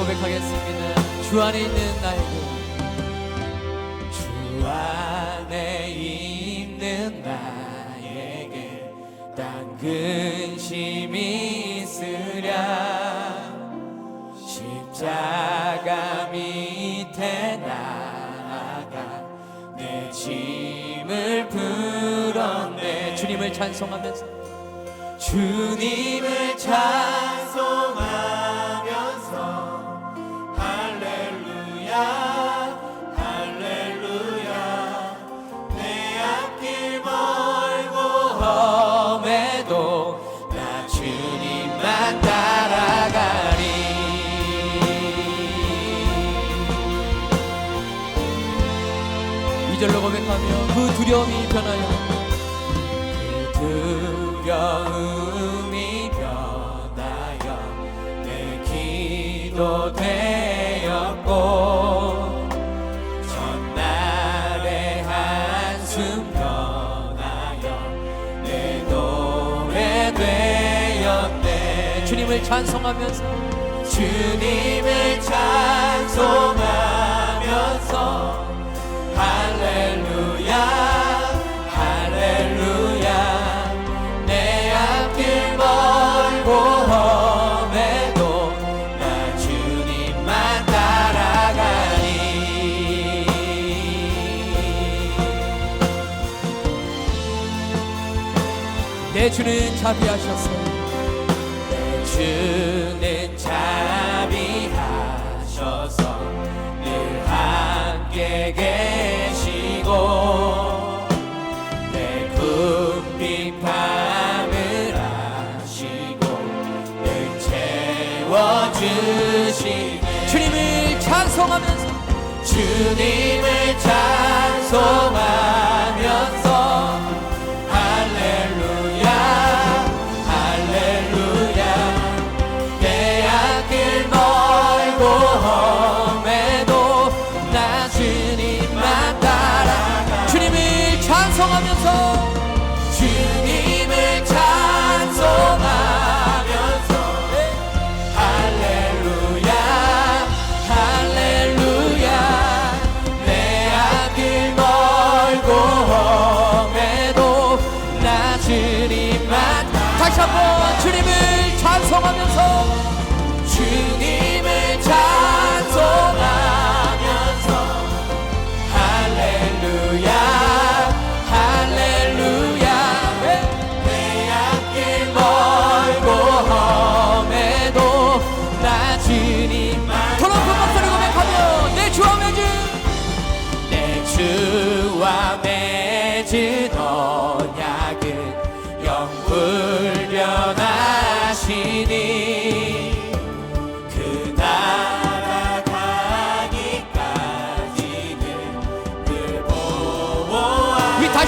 고백하겠습니다. 주 안에 있는 나에게. 주 안에 있는 나에게 딴 근심이 있으랴. 십자가 밑에 나아가 내 짐을 풀었네. 주님을 찬송하면서. 주님을 찬송하 그 두려움이 변하여 그 두려움이 변하여 내 기도 되었고 전날의 한숨 변하여 내 노래 되었네. 주님을 찬송하면서 주님 주는 자비하셨어요 내 주는 자비하셔서 늘 함께 계시고 내 궁핍함을 아시고 늘 채워주시네. 주님을 찬송하면서. 주님을 찬송하면서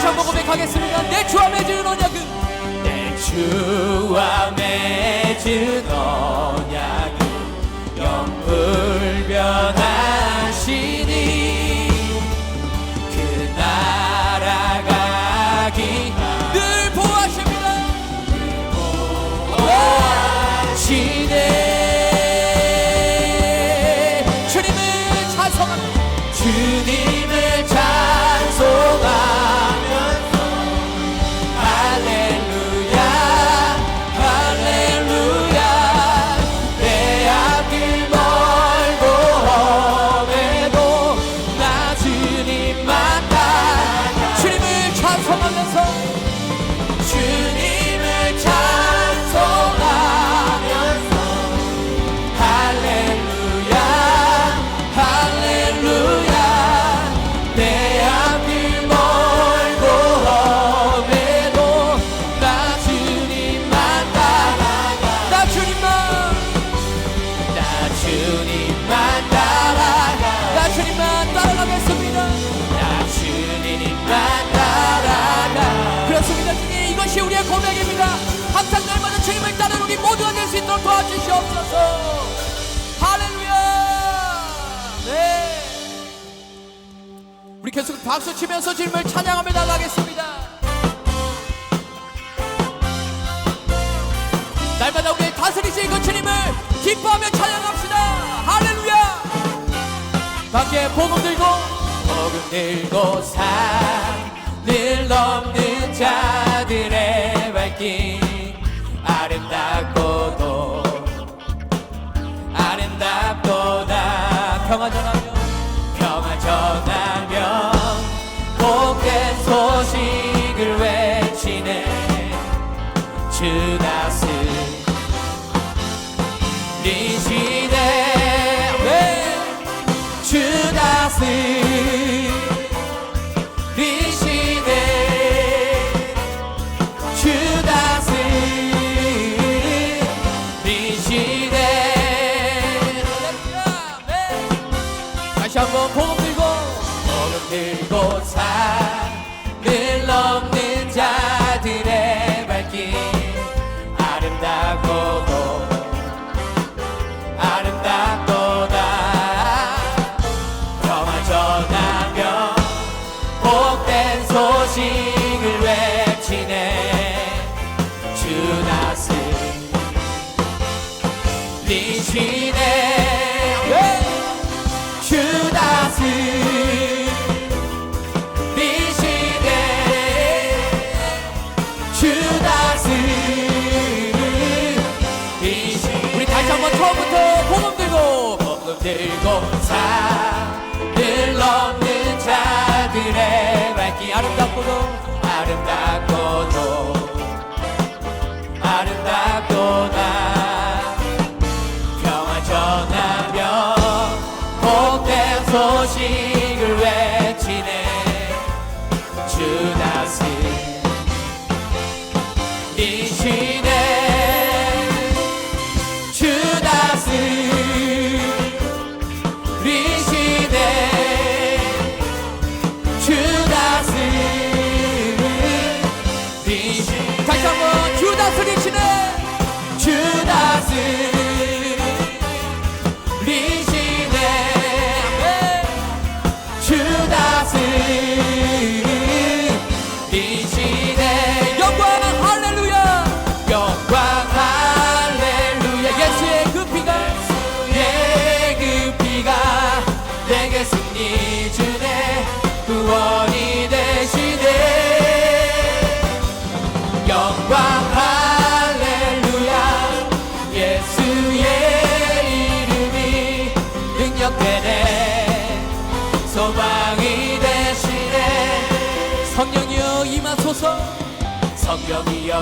다시 한번 고백하겠습니다. 내 주와 맺은 언약은? 내 주와 맺은 언약은 영불변하시 수 있도록 도와주시옵소서. 할렐루야! 네. 우리 계속 박수 치면서 주님을 찬양하며 나가겠습니다. 날마다 우리의 다스리시는 그 주님을 기뻐하며 찬양합시다. 밖에 복음 들고 복음 들고 산을 넘는 자들의 발길 아름답고도 아름답도다. 평화 전하며 평화 전하며 복된 소식을 외치네. 주 다스 리시 우리 다시 한번 처음부터 복음 들고. 복음 들고 산을 넘는 자들의 발길 아름답고도 아름답고도 아름답도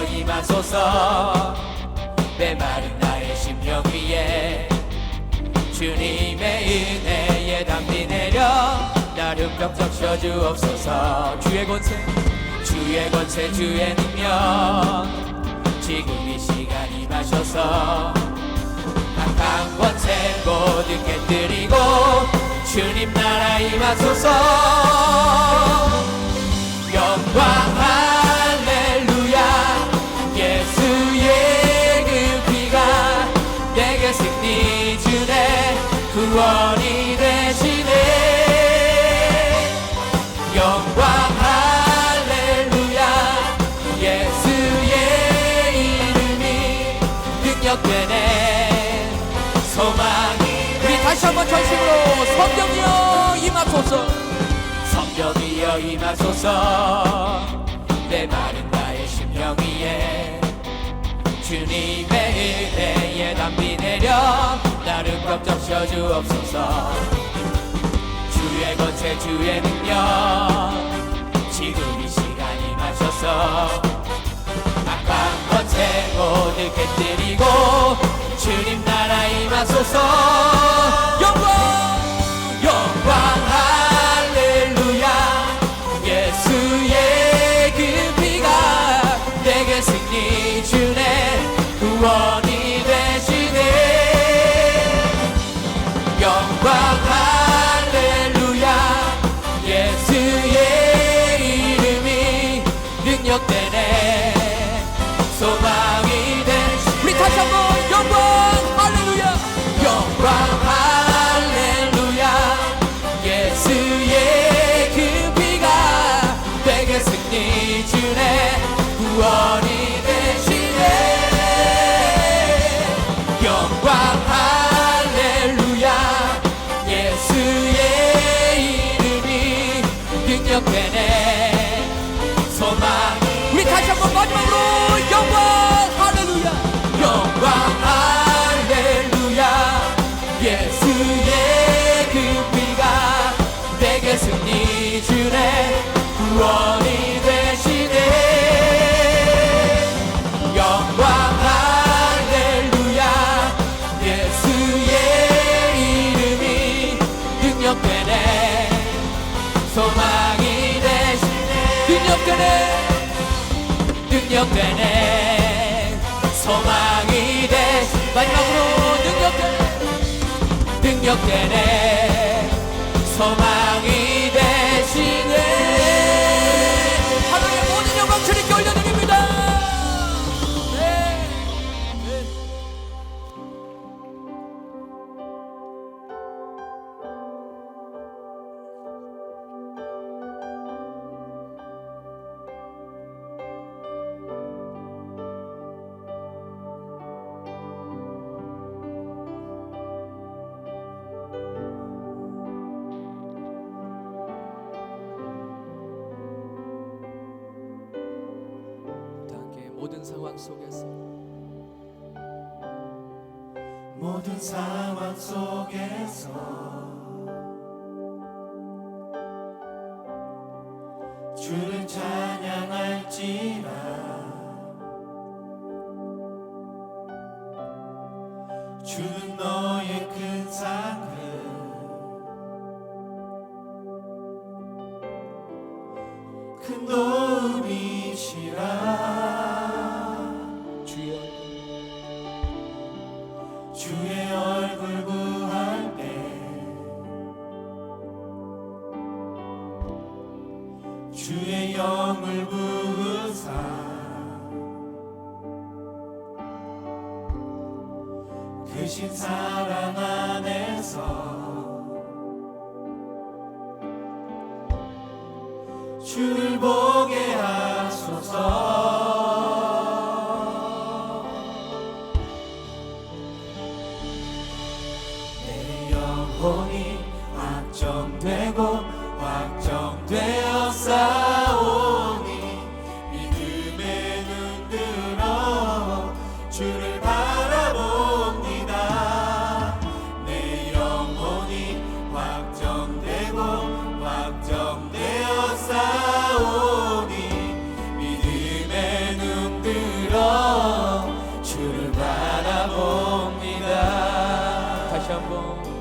성령이여 임하소서. 메마른 나의 심령 위에 주님의 은혜에 담비 내려 나를 벽적 펴주옵소서. 주의 권세 주의 권세 주의 능력. 지금 이 시간 임하셔서 악한 권세 모두 깨뜨리고 주님 나라 임하소서. 영광 할 다시 한번 전심으로 성경이여 임하소서. 성경이여 임하소서. 내 마른 나의 심령 위에. 주님의 은혜에 담비 내려 나를 꽉 적셔 주옵소서. 주의 권세 주의 능력. 지금 이 시간 임하셔서. 악한 권세 모두 깨뜨리고 주님 나라 임하소서 능력 되네. 소망이 돼. 마지막으로 능력 되네 능력 되네. 소망 모든 상황 속에서. 모든 상황 속에서. 주를 찬양할지라. 주는 너의 큰 상을. 큰 도움이시라. 대신 사랑 안에서 주를 보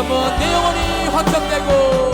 여러분 내 영혼이 확정되고.